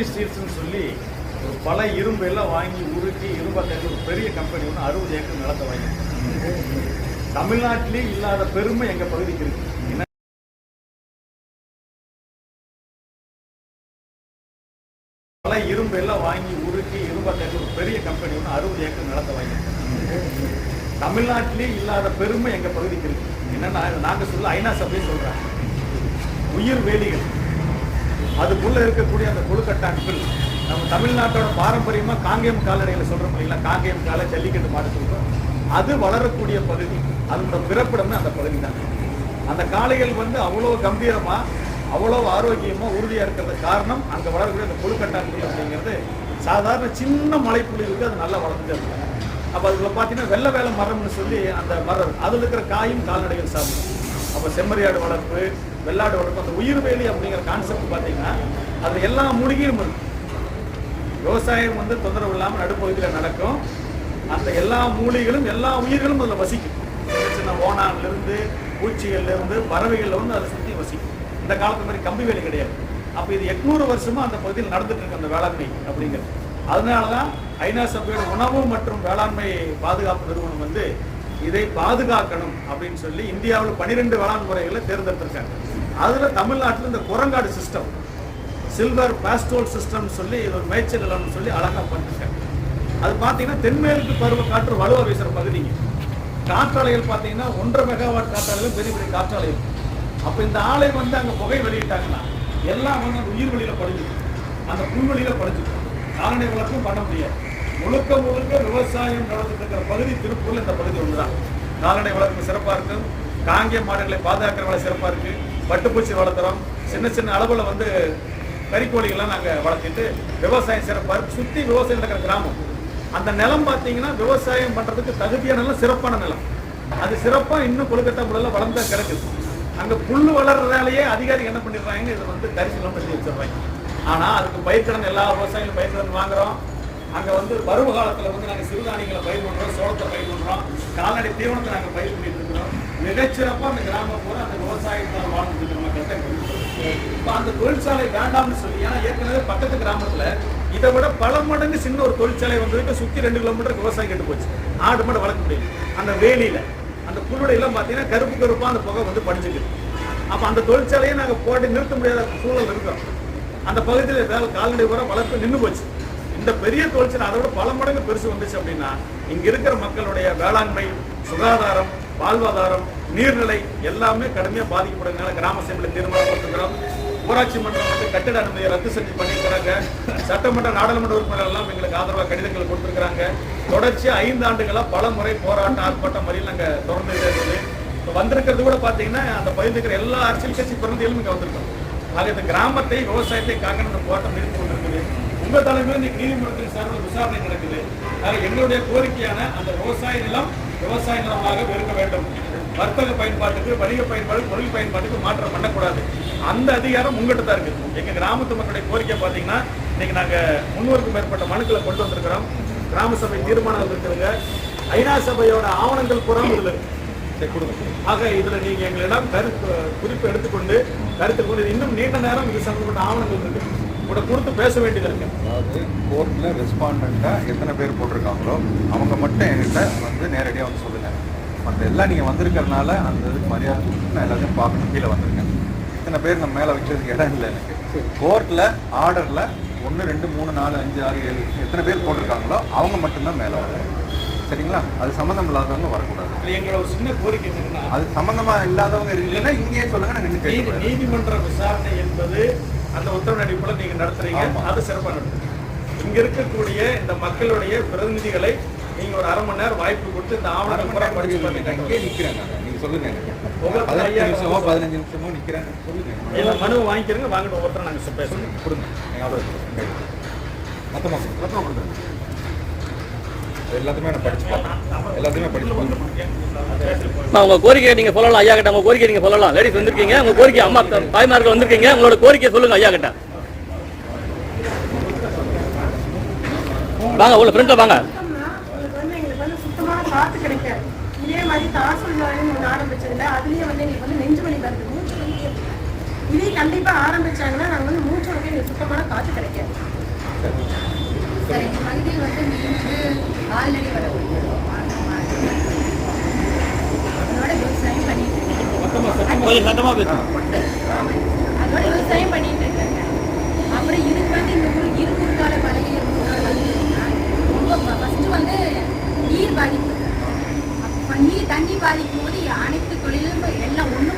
கௌரி ஸ்டீல்ஸ்னு சொல்லி ஒரு பல இரும்பு எல்லாம் வாங்கி உருக்கி இரும்பை தயாரிக்கிற ஒரு பெரிய கம்பெனி ஒன்று அறுபது ஏக்கர் நிலத்தை வாங்கி தமிழ்நாட்டிலே இல்லாத பெருமை எங்கள் பகுதிக்கு இருக்கு. பல இரும்பு எல்லாம் வாங்கி உருக்கி இரும்பை தயாரிக்கிற ஒரு பெரிய கம்பெனி ஒன்று அறுபது ஏக்கர் நிலத்தை வாங்கி தமிழ்நாட்டிலே இல்லாத பெருமை எங்கள் பகுதிக்கு இருக்கு. என்னன்னா நாங்கள் சொல்ல ஐநா சபையை சொல்கிறேன் உயிர் வேலிகள். அதுக்குள்ள இருக்கக்கூடிய அந்த கொழுக்கட்டாக்கள் நம்ம தமிழ்நாட்டோட பாரம்பரியமா காங்கேயம் கால்நடைகளை சொல்றோம் இல்லைங்களா காங்கேயம் காலை ஜல்லிக்கட்டு மாடு சொல்றோம் அது வளரக்கூடிய பகுதி அதனோட பிறப்பிடம்னு அந்த பகுதி தான். அந்த காளைகள் வந்து அவ்வளோ கம்பீரமா அவ்வளோ ஆரோக்கியமா உறுதியா இருக்கிறது காரணம் அங்க வளரக்கூடிய அந்த கொழுக்கட்டாக்கள் அப்படிங்கிறது. சாதாரண சின்ன மலைப்புள்ளிகளுக்கு அது நல்லா வளர்ந்துட்டு இருக்கும். அப்போ அதுல பார்த்தீங்கன்னா வெள்ளை வேலை மரம்னு சொல்லி அந்த மரம் அதில் இருக்கிற காயும் கால்நடைகள் சாப்பிடும் அப்போ செம்மறியாடு வளர்ப்பு வெள்ளாடு வளர்ப்பு அந்த உயிர்வேலி அப்படிங்கிற கான்செப்ட் பார்த்தீங்கன்னா அது எல்லா மூலிகையும் இருக்கு விவசாயம் வந்து தொந்தரவு இல்லாமல் நடுப்பகுதியில் நடக்கும். அந்த எல்லா மூலிகளும் எல்லா உயிர்களும் அதில் வசிக்கும். சின்ன சின்ன ஓணான்ல இருந்து பூச்சிகள்ல இருந்து பறவைகள்ல வந்து அதை சுற்றி வசிக்கும். இந்த காலத்து மாதிரி கம்பி வேலி கிடையாது. அப்போ இது எட்நூறு வருஷமா அந்த பகுதியில் நடந்துட்டு இருக்கு அந்த வேளாண்மை அப்படிங்கிறது. அதனால தான் ஐநா சபையோட உணவு மற்றும் வேளாண்மை பாதுகாப்பு நிறுவனம் வந்து இதை பாதுகாக்கணும் அப்படின்னு சொல்லி இந்தியாவில் பனிரெண்டு வேளாண் முறைகளை தேர்ந்தெடுத்திருக்காங்க. அதில் தமிழ்நாட்டில் இந்த குரங்காடு சிஸ்டம் சில்வர் பாஸ்டோல் சிஸ்டம் சொல்லி இது ஒரு மேய்ச்சல் நிலம்னு சொல்லி அழகாக பண்ணிருக்காங்க. அது பார்த்தீங்கன்னா தென்மேற்கு பருவ காற்று வலுவாக வீசுற பகுதிங்க. காற்றாலைகள் பார்த்தீங்கன்னா ஒன்றரை மெகாவாட் காற்றாலைகள் பெரிய பெரிய காற்றாலைகள். அப்போ இந்த ஆலை வந்து அங்கே புகை வெளியிட்டாங்கன்னா எல்லாம் வந்து அந்த உயிர் வெளியில படிஞ்சுக்கும் அந்த புல்வெளியில் படிஞ்சுக்கும் கால்நடை வளர்ப்பும் பண்ண முடியாது. முழுக்க முழுக்க விவசாயம் நடந்துட்டு இருக்கிற பகுதி திருப்பூர்ல இந்த பகுதி ஒன்றுதான் கால்நடை வளர்ப்பு சிறப்பா இருக்கும் காங்கிய மாடுகளை பாதுகாக்கிற வேலை சிறப்பா இருக்கு. பட்டுப்பூச்சி வளர்த்துறோம். சின்ன சின்ன அளவுல வந்து கறிக்கோழிகள்லாம் நாங்க வளர்த்திட்டு விவசாயம் சிறப்பா இருக்கு. சுத்தி விவசாயம் நடக்கிற கிராமம். அந்த நிலம் பார்த்தீங்கன்னா விவசாயம் பண்றதுக்கு தகுதியான நிலம் சிறப்பான நிலம். அது சிறப்பா இன்னும் கொழுக்கட்டை முடல வளர்ந்தா கிடக்குது. அங்க புல்லு வளர்றதாலேயே அதிகாரி என்ன பண்ணிடுறாங்க? இதை வந்து கரிசலம் பண்ணி வச்சிடுறாங்க. ஆனா அதுக்கு பயிர்க்கடன் எல்லா விவசாயிகளும் பயிர்க்கடன் வாங்குறோம். அங்கே வந்து பருவ காலத்தில் வந்து நாங்கள் சிறுதானியங்களை பயிர் பண்ணுறோம் சோளத்தை பயிர் பண்ணுறோம் கால்நடை தீவனத்தை நாங்கள் பயிர் பண்ணிட்டு இருக்கிறோம். மிகச்சிறப்பாக அந்த கிராமம் பூரா அந்த விவசாயத்தால் வாழ்ந்துட்டு இருக்கிற மக்கள்கிட்ட இப்போ அந்த தொழிற்சாலை வேண்டாம்னு சொல்லி ஏன்னா ஏற்கனவே பக்கத்து கிராமத்தில் இதை விட பல மடங்கு சின்ன ஒரு தொழிற்சாலை வந்ததுக்கு சுற்றி ரெண்டு கிலோமீட்டருக்கு விவசாயம் கெட்டு போச்சு. ஆடு மாடு வளர்க்க முடியும் அந்த வேலியில் அந்த புல்லுடையெல்லாம் பார்த்தீங்கன்னா கருப்பு கருப்பாக அந்த புகை வந்து படிச்சுக்குது அப்போ அந்த தொழிற்சாலையை நாங்கள் போட்டு நிறுத்த முடியாத சூழல் இருக்கோம் அந்த பகுதியில் வேலை கால்நடை உரம் வளர்ப்பு நின்று போச்சு. இந்த பெரிய தொழிற்சாலை அதை விட பல மடங்கு பெருசு வந்துச்சு அப்படின்னா இங்க இருக்கிற மக்களுடைய வேளாண்மை சுகாதாரம் வாழ்வாதாரம் நீர்நிலை எல்லாமே கடுமையா பாதிக்கப்படுறதுனால கிராம சபையில தீர்மானம் கொடுத்துக்கிறோம் ஊராட்சி மன்றம் வந்து கட்டிட அனுமதியை ரத்து செஞ்சு பண்ணியிருக்கிறாங்க. சட்டமன்ற நாடாளுமன்ற உறுப்பினர் எல்லாம் எங்களுக்கு ஆதரவாக கடிதங்கள் கொடுத்திருக்கிறாங்க. தொடர்ச்சியா ஐந்து ஆண்டுகளா பல முறை போராட்டம் ஆர்ப்பாட்டம் வரையில் நாங்க தொடர்ந்து இருக்குது இப்போ வந்திருக்கிறது கூட பாத்தீங்கன்னா அந்த பகிர்ந்துக்கிற எல்லா அரசியல் கட்சி பிரதிநிதிகளும் இங்க வந்திருக்கோம் ஆக இந்த கிராமத்தை விவசாயத்தை காக்கணும் போராட்டம் இருந்து கொண்டிருக்குது. உங்க தலைமையில் இன்னைக்கு நீதிமன்றத்தின் சார்பில் விசாரணை நடக்குது. ஆக எங்களுடைய கோரிக்கையான அந்த விவசாய நிலம் விவசாய நிலமாக இருக்க வேண்டும். வர்த்தக பயன்பாட்டுக்கு வணிக பயன்பாடு தொழில் பயன்பாட்டுக்கு மாற்றம் பண்ணக்கூடாது. அந்த அதிகாரம் உங்கள்கிட்ட தான் இருக்கு. எங்க கிராமத்து மக்களுடைய கோரிக்கை பார்த்தீங்கன்னா இன்னைக்கு நாங்க முன்னூறுக்கும் மேற்பட்ட மனுக்களை கொண்டு வந்திருக்கிறோம். கிராம சபை தீர்மானம் இருக்குதுங்க ஐநா சபையோட ஆவணங்கள் பூரா இதுல. ஆக இதுல நீங்க எங்களிடம் கருத்து குறிப்பு எடுத்துக்கொண்டு கருத்து கொண்டு இன்னும் நீண்ட நேரம் இது சம்பந்தப்பட்ட ஆவணங்கள் இருக்கு. கூட கொடுத்து பேச வேண்டியது இருக்கு. அதாவது கோர்ட்டில் ரெஸ்பாண்டண்ட்டாக எத்தனை பேர் போட்டிருக்காங்களோ அவங்க மட்டும் என்கிட்ட வந்து நேரடியாக வந்து சொல்லுங்கள் மற்ற எல்லாம் நீங்கள் வந்திருக்கறனால அந்த இதுக்கு மரியாதை கொடுத்து நான் எல்லாத்தையும் பார்க்கணும். கீழே வந்திருக்கேன். இத்தனை பேர் நம்ம மேலே வைக்கிறதுக்கு இடம் இல்லை எனக்கு. கோர்ட்டில் ஆர்டரில் ஒன்று ரெண்டு மூணு நாலு அஞ்சு ஆறு ஏழு எத்தனை பேர் போட்டிருக்காங்களோ அவங்க மட்டும்தான் மேலே வரணும். சரிங்களா? அது சம்மந்தம் இல்லாதவங்க வரக்கூடாது. எங்களோட ஒரு சின்ன கோரிக்கை என்னன்னா அது சம்மந்தமாக இல்லாதவங்க இருக்கீங்கன்னா இங்கேயே சொல்லுங்க நான் நீதிமன்ற விசாரணை என்பது அந்த உத்தரவு அடிப்படையில் நீங்க நடத்துறீங்க. அது சிறப்பாக நடத்துறீங்க இங்க இருக்கக்கூடிய இந்த மக்களுடைய பிரதிநிதிகளை நீங்க ஒரு அரை மணி நேரம் வாய்ப்பு கொடுத்து இந்த ஆவணங்கள் பூரா படிச்சு நிற்கிறேன் நான் நீங்கள் சொல்லுங்க. பதினஞ்சு நிமிஷமோ பதினஞ்சு நிமிஷமோ நிற்கிறேன் சொல்லுங்க. எல்லா மனுவை வாங்கிக்கிறங்க. வாங்கிட்டு ஒவ்வொருத்தரும் நாங்க பேசுறோம். கொடுங்க. மொத்தமாக மொத்தமாக கொடுங்க. எல்லாத்தையுமே நான் படிச்சு பார்க்கணும். எல்லாத்தையுமே படிச்சு பார்க்கணும். அம்மா, உங்க கோரிக்கையை நீங்க சொல்லலாம் ஐயா கிட்ட உங்க கோரிக்கை நீங்க சொல்லலாம் லேடிஸ் வந்திருக்கீங்க. உங்க கோரிக்கை அம்மா தாய்மார்கள் வந்திருக்கீங்க. உங்களோட கோரிக்கையை சொல்லுங்க ஐயா கிட்ட வாங்க உள்ள ஃப்ரெண்ட்ல வாங்க. காத்து இதே மாதிரி தாசல் ஆரம்பிச்சதுல அதுலயே வந்து எங்களுக்கு வந்து நெஞ்சு வலி வருது மூச்சு வலி கண்டிப்பா ஆரம்பிச்சாங்கன்னா நாங்க வந்து மூச்சு எங்களுக்கு சுத்தமான காற்று கிடைக்காது. பகுதியில் வந்து மீன்கு கால்நடை வளர்ப்பு அதோட விவசாயம் பண்ணிட்டு அதோட விவசாயம் பண்ணிட்டு இருக்காங்க அப்புறம் இதுக்கு வந்து இந்த ஊர் இரு குறுக்கால பழகி ரொம்ப வந்து நீர் பாதிப்பு நீர் தண்ணி பாதிக்கும் போது அனைத்து தொழிலும் எல்லாம் முடியாது